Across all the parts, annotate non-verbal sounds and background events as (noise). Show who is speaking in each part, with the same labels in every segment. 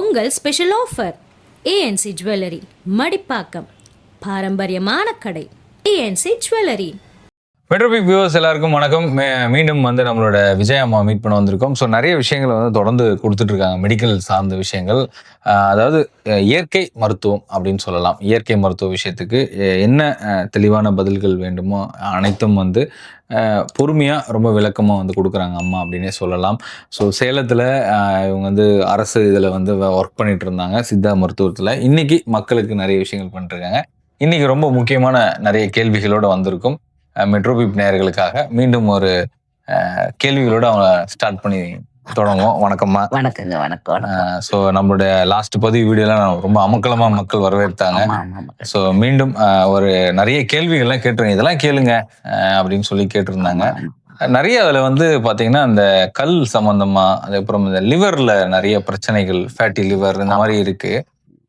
Speaker 1: Pongal special offer ANC jewellery Madipakkam. பாரம்பரியமான கடை. ANC jewellery
Speaker 2: மெட்ரோபிக் viewers எல்லாருக்கும் வணக்கம். மே- மீண்டும் வந்து நம்மளோட விஜய் அம்மா மீட் பண்ண வந்திருக்கோம். ஸோ நிறைய விஷயங்களை வந்து தொடர்ந்து கொடுத்துட்டு இருக்காங்க மெடிக்கல் சார்ந்த விஷயங்கள். அதாவது இயற்கை மருத்துவம் அப்படின்னு சொல்லலாம். இயற்கை மருத்துவ விஷயத்துக்கு என்ன தெளிவான பதில்கள் வேண்டுமோ அனைத்தும் வந்து பொறுமையாக ரொம்ப விளக்கமாக வந்து கொடுக்குறாங்க அம்மா அப்படின்னே சொல்லலாம். ஸோ சேலத்தில் இவங்க வந்து அரசு இதில் வந்து ஒர்க் பண்ணிட்டு இருந்தாங்க சித்தா மருத்துவத்தில். இன்னைக்கு மக்களுக்கு நிறைய விஷயங்கள் பண்ணிட்டுருக்காங்க இன்றைக்கி இன்னைக்கு ரொம்ப முக்கியமான நிறைய கேள்விகளோடு வந்திருக்கும். மெட்ரோபிப் நேயர்களுக்காக மீண்டும் ஒரு கேள்விகளோடு அவங்க ஸ்டார்ட் பண்ணி தொடங்குவோம். வணக்கம்மா.
Speaker 3: வணக்கங்க வணக்கம்
Speaker 2: ஸோ நம்மளுடைய லாஸ்ட் பதிவு வீடியோலாம் ரொம்ப அமக்கலமா மக்கள் வரவேற்றாங்க. ஸோ மீண்டும் ஒரு நிறைய கேள்விகள்லாம் கேட்டுருங்க இதெல்லாம் கேளுங்க அப்படின்னு சொல்லி கேட்டிருந்தாங்க. நிறைய அதுல வந்து பாத்தீங்கன்னா இந்த கல் சம்பந்தமா அதுக்கப்புறம் இந்த லிவர்ல நிறைய பிரச்சனைகள் ஃபேட்டி லிவர் இந்த மாதிரி இருக்கு.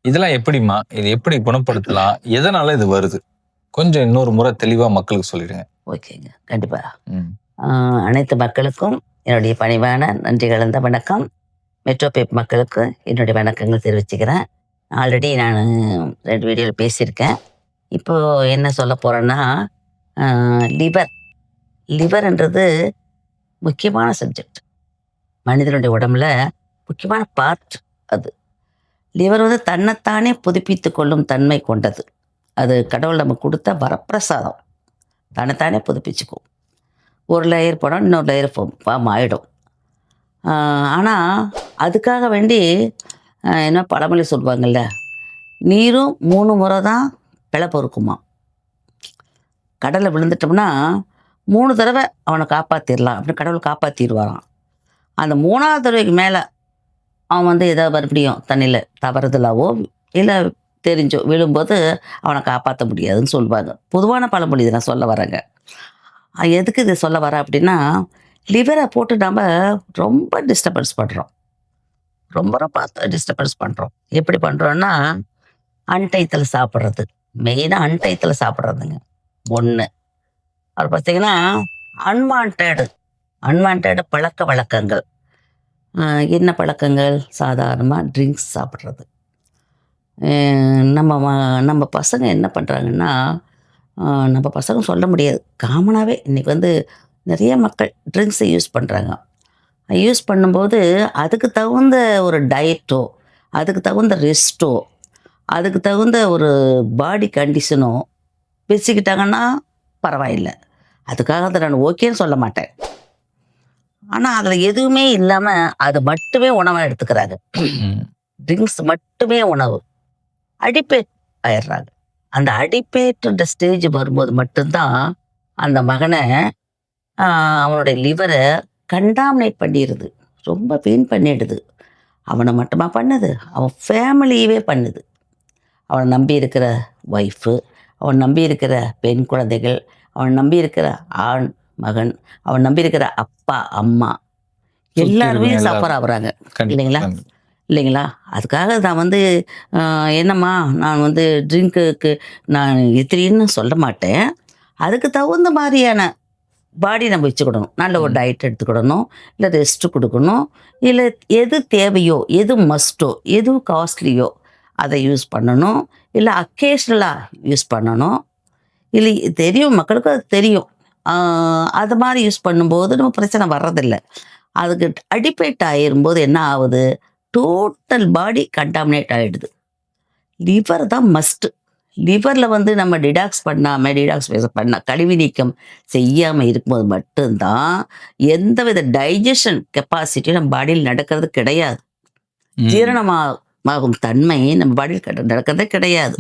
Speaker 2: இதெல்லாம் எப்படிம்மா? இது எப்படி குணப்படுத்தலாம்? எதனால இது வருது? கொஞ்சம் இன்னொரு முறை தெளிவா மக்களுக்கு சொல்லிடுங்க.
Speaker 3: ஓகேங்க கண்டிப்பா.
Speaker 2: ம்.
Speaker 3: ஆஹ், அனைத்து மக்களுக்கும் என்னுடைய பணிவான நன்றி கலந்த வணக்கம். மெட்ரோபேப் மக்களுக்கு என்னுடைய வணக்கங்கள் தெரிவிச்சுக்கிறேன். ஆல்ரெடி நான் ரெண்டு வீடியோவில் பேசியிருக்கேன். இப்போது என்ன சொல்ல போகிறேன்னா லிவர் லிவர்ன்றது முக்கியமான சப்ஜெக்ட் மனிதனுடைய உடம்புல முக்கியமான பார்ட் அது. லிவர் வந்து தன்னைத்தானே புதுப்பித்து கொள்ளும் தன்மை கொண்டது. அது கடவுள் நமக்கு கொடுத்த வரப்பிரசாதம். தன்னைத்தானே புதுப்பிச்சுக்கும். ஒரு லேயர் போனால் இன்னொரு லேயர் ஃபார்ம் ஆகிடும் ஆனால் அதுக்காக வேண்டி என்ன பழமொழி சொல்லுவாங்கல்ல நீரும் மூணு முறை தான் பிழை பொறுக்குமா? கடலில் விழுந்துட்டோம்னா மூணு தடவை அவனை காப்பாற்றிடலாம் அப்படின்னு கடவுள் காப்பாற்றிடுவாராம் அந்த மூணாவது தடவைக்கு மேலே அவன் வந்து ஏதோ மறுபடியும் தண்ணியில் தவறுதலாவோ இல்லை தெரிஞ்சோ விழும்போது அவனை காப்பாற்ற முடியாதுன்னு சொல்லுவாங்க. பொதுவான பழமொழி இதை நான் சொல்ல வரேங்க. எதுக்கு இதை சொல்ல வரேன் அப்படின்னா லிவரை போட்டு நம்ம ரொம்ப டிஸ்டர்பன்ஸ் பண்ணுறோம் ரொம்ப ரொம்ப டிஸ்டர்பன்ஸ் பண்ணுறோம் எப்படி பண்ணுறோன்னா அன்டைத்தில் சாப்பிட்றது. மெயினாக அன்டைத்தில் சாப்பிட்றதுங்க. ஒன்று அப்புறம் பார்த்தீங்கன்னா அன்வான்டு அன்வான்டு பழக்க வழக்கங்கள். என்ன பழக்கங்கள்? சாதாரணமாக ட்ரிங்க்ஸ் சாப்பிட்றது. நம்ம நம்ம பசங்க என்ன பண்ணுறாங்கன்னா நம்ம பசங்க சொல்ல முடியாது. காமனாகவே இன்றைக்கி வந்து நிறைய மக்கள் ட்ரிங்க்ஸை யூஸ் பண்ணுறாங்க யூஸ் பண்ணும்போது அதுக்கு தகுந்த ஒரு டயட்டோ அதுக்கு தகுந்த ரெஸ்ட்டோ அதுக்கு தகுந்த ஒரு பாடி கண்டிஷனோ வச்சுக்கிட்டாங்கன்னா பரவாயில்லை. அதுக்காக அதை நான் ஓகேன்னு சொல்ல மாட்டேன். ஆனால் அதில் எதுவுமே இல்லாமல் அது மட்டுமே உணவாக எடுத்துக்கிறாங்க. ட்ரிங்க்ஸ் மட்டுமே உணவு. அடிப்பேட் ஆயிடுறாங்க. அந்த அடிப்பேட்டுன்ற ஸ்டேஜ் வரும்போது மட்டும்தான் அந்த மகனை அவனுடைய லிவரை கண்டாமினேட் பண்ணிடுது ரொம்ப பெயின் பண்ணிடுது. அவனை மட்டுமா பண்ணுது? அவன் ஃபேமிலியவே பண்ணுது. அவனை நம்பி இருக்கிற ஒய்ஃபு அவன் நம்பி இருக்கிற பெண் குழந்தைகள் அவன் நம்பி இருக்கிற ஆண் மகன் அவன் நம்பி இருக்கிற அப்பா அம்மா எல்லாருமே. சஃபர் ஆகுறாங்க. இல்லைங்களா? இல்லைங்களா? அதுக்காக நான் வந்து என்னம்மா நான் வந்து ட்ரிங்க்குக்கு நான் எத்திரின்னு சொல்ல மாட்டேன். அதுக்கு தகுந்த மாதிரியான பாடி நம்ம வச்சுக்கிடணும். நல்ல ஒரு. டயட் எடுத்துக்கிடணும். இல்லை ரெஸ்ட் கொடுக்கணும். இல்லை எது தேவையோ எது மஸ்ட்டோ எது காஸ்ட்லியோ அதை யூஸ் பண்ணணும். இல்லை அக்கேஷ்னலாக யூஸ் பண்ணணும். இல்லை தெரியும் மக்களுக்கும் அது தெரியும். அது மாதிரி யூஸ் பண்ணும்போது நம்ம பிரச்சனை வர்றதில்லை. அதுக்கு அடிப்பேட் ஆயிரும்போது என்ன ஆகுது? டோட்டல் பாடி கண்டாமினேட் ஆகிடுது லிவர் தான் மஸ்ட்டு லிவரில் வந்து நம்ம டிடாக்ஸ் பண்ணாமல் டிடாக்ஸ் பண்ண கழிவு நீக்கம் செய்யாமல் இருக்கும்போது மட்டும்தான் எந்தவித டைஜஷன் கெப்பாசிட்டியும் நம்ம பாடியில் நடக்கிறது கிடையாது. ஜீரணமாகும் தன்மை நம்ம பாடியில் நடக்கிறதே கிடையாது.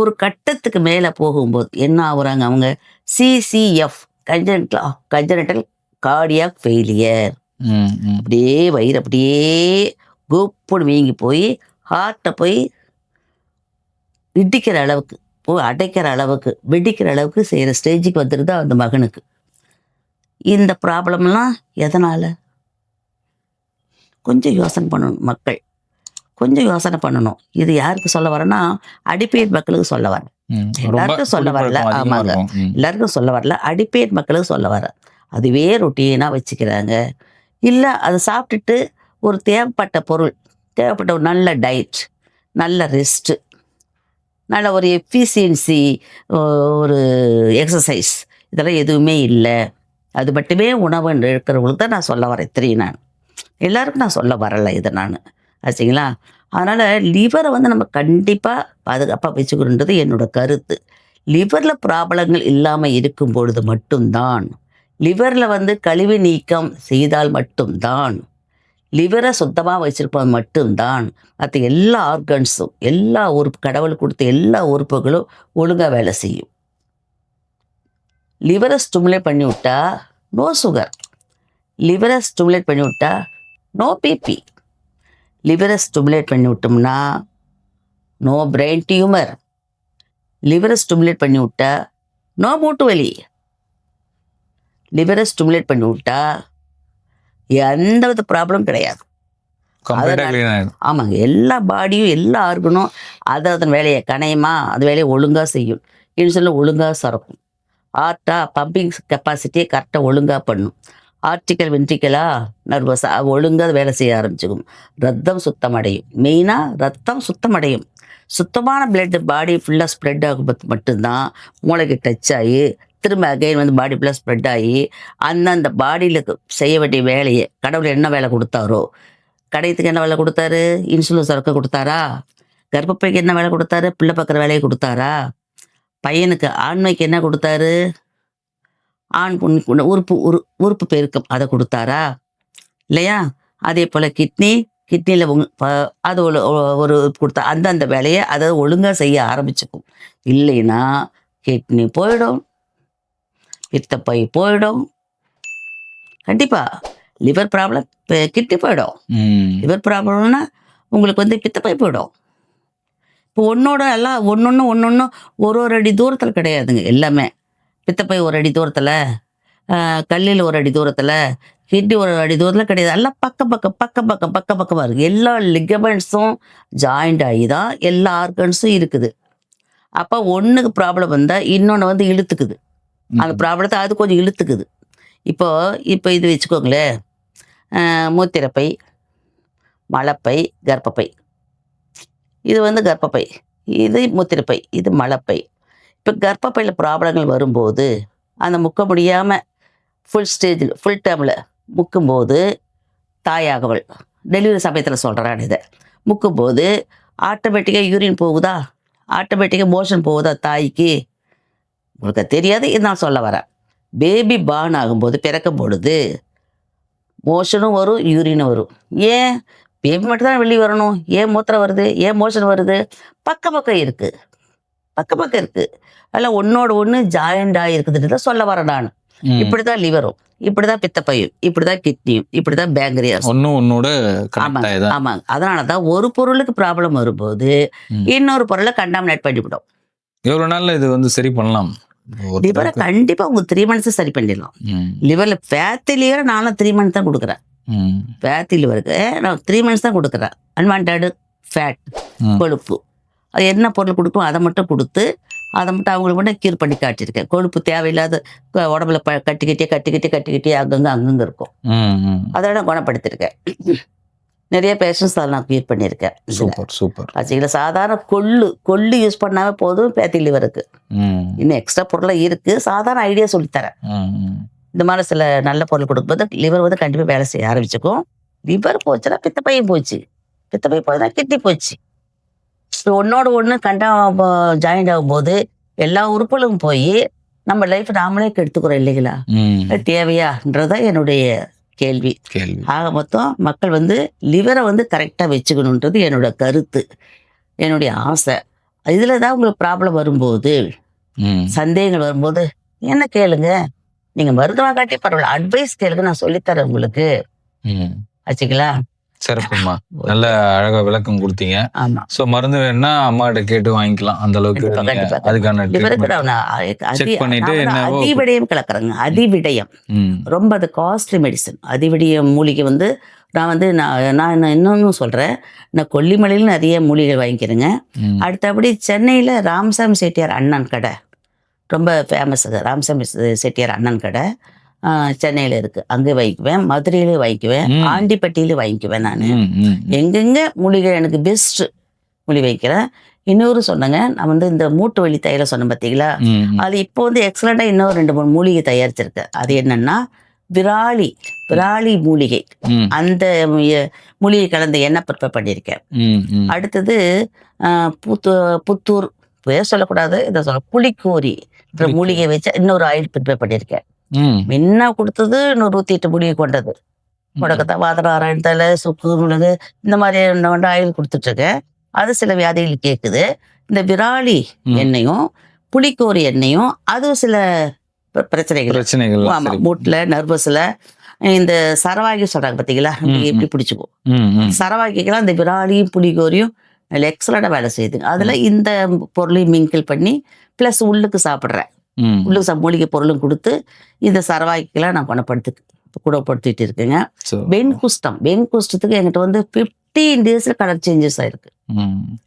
Speaker 3: ஒரு கட்டத்துக்கு மேலே போகும்போது என்ன ஆகுறாங்க அவங்க CCF congenital congenital cardiac failure. அப்படியே வயிறு அப்படியே கோப்புன்னு வீங்கி போய் ஹார்ட்டை போய் இடிக்கிற அளவுக்கு போய் அடைக்கிற அளவுக்கு வெடிக்கிற அளவுக்கு செய்கிற ஸ்டேஜுக்கு வந்துடுது அந்த மகனுக்கு. இந்த ப்ராப்ளம்லாம் எதனால்? கொஞ்சம் யோசனை பண்ணணும் மக்கள். கொஞ்சம் யோசனை பண்ணணும். இது யாருக்கு சொல்ல வரேன்னா அடிப்பேட் மக்களுக்கு சொல்ல வரேன். எல்லாருக்கும் சொல்ல வரல, ஆமாங்க. எல்லாருக்கும் சொல்ல வரல. அடிப்பேட் மக்களுக்கு சொல்ல வரேன். அதுவே ரொட்டீனாக வச்சுக்கிறாங்க. இல்லை அதை சாப்பிட்டுட்டு ஒரு தேவைப்பட்ட பொருள் தேவைப்பட்ட ஒரு நல்ல டயட் நல்ல ரெஸ்ட்டு நல்ல ஒரு எஃபிஷியன்சி ஒரு எக்ஸசைஸ் இதெல்லாம் எதுவுமே இல்லை. அது மட்டுமே உணவு இருக்கிறவங்களுக்கு தான் நான் சொல்ல வரேன். தெரியும் நான். எல்லாருக்கும் நான் சொல்ல வரலை இதை நான். ஆச்சுங்களா அதனால் லிவரை வந்து நம்ம கண்டிப்பாக பாதுகாப்பாக வச்சுக்கணுன்றது என்னோட கருத்து. லிவரில் ப்ராப்ளங்கள் இல்லாமல் இருக்கும் பொழுது மட்டும்தான் லிவரில் வந்து கழிவு நீக்கம் செய்தால் மட்டும்தான் லிவரை சுத்தமாக வச்சிருப்பது மட்டும்தான். மற்ற எல்லா ஆர்கன்ஸும் எல்லா உறுப்பு கடவுள் கொடுத்த எல்லா உறுப்புகளும் ஒழுங்காக வேலை செய்யும். லிவரை ஸ்டிமுலேட் பண்ணி விட்டா நோ சுகர். லிவரை ஸ்டிமுலேட் பண்ணி விட்டா நோ பிபி லிவரை ஸ்டிமுலேட் பண்ணி விட்டோம்னா நோ பிரெயின் டியூமர். லிவரை ஸ்டிமுலேட் பண்ணி விட்டா நோ மூட்டு வலி. லிவரை ஸ்டிமுலேட் பண்ணி விட்டா எந்த வித ப்ராப்ளம் கிடையாது. ஆமாங்க எல்லா பாடியும் எல்லா ஆர்கனும் அதை அதன் வேலையை கணையமா அது வேலையை ஒழுங்காக செய்யும். இன்சுலின் ஒழுங்காக சுரக்கும். ஆர்ட்டா பம்பிங் கெப்பாசிட்டியை கரெக்டாக ஒழுங்காக பண்ணும். ஆர்டிக்கல் வென்ட்ரிக்கலா நர்வஸ் ஒழுங்காக வேலை செய்ய ஆரம்பிச்சுக்கும் ரத்தம் சுத்தமடையும். மெயினாக ரத்தம் சுத்தமடையும். சுத்தமான பிளட் பாடி ஃபுல்லாக ஸ்ப்ரெட் ஆகும்போது மட்டும்தான் மூளைக்கு டச் ஆகி திரும்ப அகைன் வந்து பாடி ஸ்ப்ரெட் ஆகி அந்தந்த பாடியில் செய்ய வேண்டிய வேலையை கடவுள் என்ன வேலை கொடுத்தாரோ கடையத்துக்கு என்ன வேலை கொடுத்தாரு? இன்சுலின் சுரக்க கொடுத்தாரா? கர்ப்பப்பைக்கு என்ன வேலை கொடுத்தாரு? பிள்ளை பார்க்குற வேலையை கொடுத்தாரா? பையனுக்கு ஆண்மைக்கு என்ன கொடுத்தாரு? ஆண் பொண்ணு உறுப்பு உரு உறுப்பு பெருக்கம் அதை கொடுத்தாரா? இல்லையா? அதே போல் கிட்னி கிட்னியில் அது ஒரு ஒரு கொடுத்தா அந்தந்த வேலையை அதை ஒழுங்காக செய்ய ஆரம்பிச்சுக்கும். இல்லைன்னா கிட்னி போயிடும். பித்தப்பை போயிடும். கண்டிப்பாக லிவர் ப்ராப்ளம் கிட்னி போயிடும். லிவர் ப்ராப்ளம்னா உங்களுக்கு வந்து பித்தப்பை போயிடும். இப்போ ஒன்றோட எல்லாம் ஒன்று ஒன்று ஒன்று ஒரு ஒரு அடி தூரத்தில் கிடையாதுங்க எல்லாமே. பித்தப்பை ஒரு அடி தூரத்தில் கல்லில் ஒரு அடி தூரத்தில் கிட்னி ஒரு அடி தூரத்தில் கிடையாது. எல்லாம் பக்கம் பக்கம் பக்கம் பக்கம் பக்கம் பக்கமாக இருக்குது எல்லா லிகமெண்ட்ஸும் ஜாயிண்ட் ஆகி தான் எல்லா ஆர்கன்ஸும் இருக்குது. அப்போ ஒன்றுக்கு ப்ராப்ளம் வந்தால் இன்னொன்று வந்து இழுத்துக்குது. அந்த ப்ராப்ளத்தை அது கொஞ்சம் இழுத்துக்குது. இப்போ இப்போ இது வச்சுக்கோங்களேன் மூத்திரப்பை மலப்பை கர்ப்பப்பை. இது வந்து கர்ப்பப்பை. இது மூத்திரப்பை இது மலப்பை. இப்போ கர்ப்பப்பையில் ப்ராப்ளங்கள் வரும்போது அந்த முக்க முடியாமல் ஃபுல் ஸ்டேஜில் ஃபுல் டேர்மில் முக்கும்போது தாயாகவள். டெலிவரி சமயத்தில் சொல்கிறேன் இதை. முக்கும்போது ஆட்டோமேட்டிக்காக யூரின் போகுதா? ஆட்டோமேட்டிக்காக மோஷன் போகுதா தாய்க்கு? உங்களுக்கு தெரியாது இது நான் சொல்ல வரேன். பேபி பார்ன் ஆகும்போது பிறக்கும் பொழுது மோஷனும் வரும் யூரினும் வரும். ஏன்? பேபி மட்டும் தான் வெளியே வரணும். ஏன் மூத்திரம் வருது? ஏன் மோஷன் வருது? பக்க பக்கம் இருக்குது பக்க பக்கம் இருக்குது அதில் ஒன்னோட ஒன்று ஜாயிண்ட் ஆகிருக்குதுன்னு தான் சொல்ல வரேன் நான். இப்படி தான் லிவரும் இப்படி தான் பித்தப்பையும். இப்படி தான் கிட்னியும் இப்படி தான் பேங்கரியாஸ்
Speaker 2: ஒன்னோட கனெக்ட்
Speaker 3: ஆமாங்க ஆமாங்க. அதனால தான் ஒரு பொருளுக்கு ப்ராப்ளம் வரும்போது. இன்னொரு பொருளை கண்டாமினேட் பண்ணிவிடும்
Speaker 2: எவ்வளவு நாள்ல இது வந்து சரி பண்ணலாம்?
Speaker 3: லிவரை கண்டிப்பாக உங்க த்ரீ மந்த்ஸ் சரி பண்ணிடலாம். லிவரில் ஃபேத்தி லிவரை நானும் த்ரீ மந்த்ஸ் தான் கொடுக்குறேன். ஃபேத்தி லிவருக்கு நான் த்ரீ மந்த்ஸ் தான் கொடுக்குறேன் அன்வான்டு ஃபேட். கொழுப்பு அது என்ன பொருள் கொடுக்கும் அதை மட்டும் கொடுத்து அதை மட்டும் அவங்களுக்கு மட்டும் கீர் பண்ணி காட்டியிருக்கேன் கொழுப்பு தேவையில்லாத உடம்புல ப கட்டிக்கிட்டே கட்டிக்கிட்டே கட்டிக்கிட்டே அங்கங்கே அங்கங்கே இருக்கும்
Speaker 2: ம். ம்.
Speaker 3: அதை நான் குணப்படுத்தியிருக்கேன் நிறைய பேஷன்ஸ் அதை நான் கியூர் பண்ணியிருக்கேன்.
Speaker 2: Super super.
Speaker 3: ஆச்சுங்களா சாதாரண கொள்ளு கொள்ளு யூஸ் பண்ணாவே போதும் பேத்தி லிவருக்கு. இன்னும் எக்ஸ்ட்ரா பொருளாக இருக்குது சாதாரண ஐடியா சொல்லித்தரேன். இந்த மாதிரி சில நல்ல பொருள் கொடுக்கும்போது லிவர் வந்து கண்டிப்பாக வேலை செய்ய ஆரம்பிச்சுக்கும். லிவர் போச்சுன்னா பித்தப்பையும் போச்சு. பித்தப்பை போச்சுன்னா கிட்னி போச்சு. இப்போ ஒன்னோட ஒன்று கண்டா ஜாயிண்ட் ஆகும்போது எல்லா உறுப்புகளும் போய் நம்ம லைஃப் நாமளே கெடுத்துக்கிறோம் இல்லைங்களா? தேவையான்றதான் என்னுடைய கேள்வி. ஆக மொத்தம் மக்கள் வந்து லிவரை வந்து கரெக்டாக வச்சுக்கணுன்றது என்னோட கருத்து. என்னுடைய ஆசை. இதில் தான் உங்களுக்கு ப்ராப்ளம் வரும்போது. சந்தேகங்கள் வரும்போது என்ன கேளுங்க? நீங்க மருத்துவம் காட்டி பரவாயில்ல. அட்வைஸ் கேளுங்க நான் சொல்லித்தரேன் உங்களுக்கு. ஆச்சுங்களா?
Speaker 2: சிறப்புமா. (laughs) நல்ல அழகா விளக்கம் கொடுத்தீங்க. சோ மருந்து வேணா அம்மா கிட்ட கேட்டு வாங்கிக்கலாம். அந்த அளவுக்கு. அதுக்கான Check பண்ணிட்டு
Speaker 3: அதிவிடயம் கலக்குறேங்க. அதிவிடயம். ரொம்ப அது காஸ்ட்லி மெடிசன் அதிவிடயம் மூலிகை வந்து நான் வந்து நான் நான் இன்னொன்னு சொல்கிறேன் நான் கொல்லிமலையில் நிறைய மூலிகை வாங்கிக்கிறேங்க. அடுத்தபடி சென்னையில் ராமசாமி செட்டியார் அண்ணன் கடை. ரொம்ப ஃபேமஸ் அது. ராமசாமி செட்டியார் அண்ணன் கடை. சென்னையில் இருக்கு. அங்கே வாங்கிக்குவேன் மதுரையில வாங்கிக்குவேன். ஆண்டிப்பட்டியில வாங்கிக்குவேன் நான். எங்கெங்க மூலிகை எனக்கு பெஸ்ட் மூலிகை வைக்கிறேன். இன்னொரு சொன்னங்க நான் வந்து இந்த மூட்டு வலி தைலம் சொன்னேன் பார்த்தீங்களா. அது இப்போ வந்து எக்ஸலண்ட்டாக இன்னும் ரெண்டு மூணு மூலிகை தயாரிச்சிருக்கேன் அது என்னன்னா விராலி விராலி மூலிகை. அந்த மூலிகை கலந்த எண்ணெய் ப்ரிப்பேர் பண்ணியிருக்கேன். அடுத்தது ஆஹ், புத்து புத்தூர் பேர் சொல்லக்கூடாது? இதை சொல்ல புளிக்கோரி. மூலிகை வச்சு இன்னொரு ஆயில் ப்ரிப்பேர் பண்ணியிருக்கேன். முன்ன கொடுத்தது நூற்றி எட்டு மூலிகை கொண்டது. முடக்கத்தை வாதராராயண தலை சுக்கு மிளகு இந்த மாதிரி வந்து ஆயில் கொடுத்துட்ருக்கேன் அது சில வியாதிகள் கேட்குது இந்த விராலி. எண்ணெயும் புளிக்கோரி எண்ணெயும் அதுவும் சில பிர- பிரச்சனைகள்.
Speaker 2: பிரச்சனைகள்
Speaker 3: ஆமா. மூட்டுல நர்வஸ்ல இந்த சரவாகி சொல்றாங்க
Speaker 2: ம்.
Speaker 3: எப்படி பிடிச்சிக்கும்?
Speaker 2: ம், ம்.
Speaker 3: சரவாக்கிக்கெல்லாம் இந்த விராலியும் புளிகோரியும் நல்ல எக்ஸலண்டாக வேலை செய்யுது. அதில் இந்த பொருளையும் மிங்கிள் பண்ணி ப்ளஸ் உள்ளுக்கு சாப்பிட்றேன். சா- மூலிகை பொருளும் கொடுத்து இந்த சரவாக்கிக்கெல்லாம் நான் குணப்படுத்து குணப்படுத்திட்டு இருக்கேங்க. வெண்குஷ்டம். வெண்குஷ்டத்துக்கு என்கிட்ட வந்து ஃபிஃப்டீன் டேஸில் கலர் சேஞ்சஸ் ஆயிருக்கு.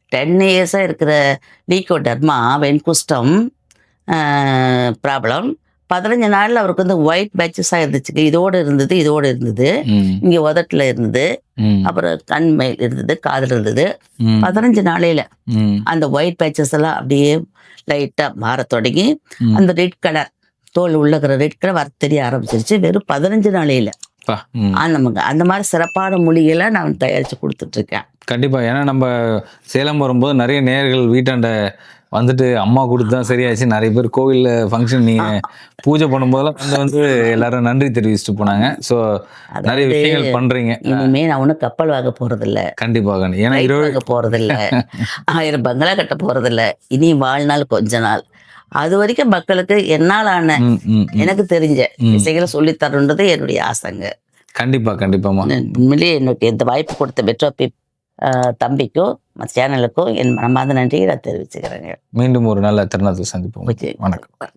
Speaker 3: டென் இயர்ஸாக இருக்கிற லீகோடர்மா வெண்குஷ்டம் ப்ராப்ளம் பதினஞ்சு நாளில் அவருக்கு வந்து ஒயிட் பேச்சஸாக இருந்துச்சுங்க. இதோடு இருந்தது இதோடு இருந்தது. இங்கே உதட்டில் இருந்தது. அப்புறம் கண் மேல் இருந்தது காதில் இருந்தது. பதினஞ்சு நாளையில அந்த ஒயிட் பேச்சஸ் எல்லாம் அப்படியே லைட்டாக மாறத் தொடங்கி. அந்த ரெட் கலர் தோல் உள்ளக்கிற ரெட் கலர் வர தெரிய ஆரம்பிச்சிருச்சு. வெறும் பதினஞ்சு நாளையில. நமக்கு அந்த மாதிரி சிறப்பான மூலிகைகளை நான் தயாரித்து கொடுத்துட்டு இருக்கேன்.
Speaker 2: கண்டிப்பா. ஏன்னா நம்ம சேலம் வரும்போது நிறைய நேர்கள் வீட்டாண்ட வந்துட்டு அம்மா கொடுத்து தான் சரியாச்சு. நிறைய பேர் கோவில்ல ஃபங்க்ஷன் நீங்க பூஜை பண்ணும்போதெல்லாம் வந்து வந்து எல்லாரும் நன்றி தெரிவிச்சுட்டு போனாங்க. ஸோ நிறைய விஷயங்கள் பண்றீங்க.
Speaker 3: இனிமே நான் ஒன்றும் கப்பல் வாங்க போறதில்ல.
Speaker 2: கண்டிப்பா கண்டி- ஏன்னா இருபது
Speaker 3: வாங்க போறதில்ல. ஆயிரம் பங்களா கட்ட போறதில்ல. இனி வாழ்நாள் கொஞ்ச நாள். அது வரைக்கும் மக்களுக்கு என்னால் ஆன
Speaker 2: ம், ம், ம்.
Speaker 3: எனக்கு தெரிஞ்ச
Speaker 2: ம்.
Speaker 3: விஷயங்களை சொல்லி தரணுன்றது என்னுடைய ஆசைங்க.
Speaker 2: கண்டிப்பா கண்டிப்பாமா
Speaker 3: உண்மையிலேயே எனக்கு இந்த வாய்ப்பு கொடுத்த பிப் தம்பிக்கும் சேனலுக்கும் என் மனமார்ந்த நன்றியை நான் தெரிவிச்சுக்கிறேங்க.
Speaker 2: மீண்டும் ஒரு நல்ல தருணத்தில் சந்திப்போம். வணக்கம்.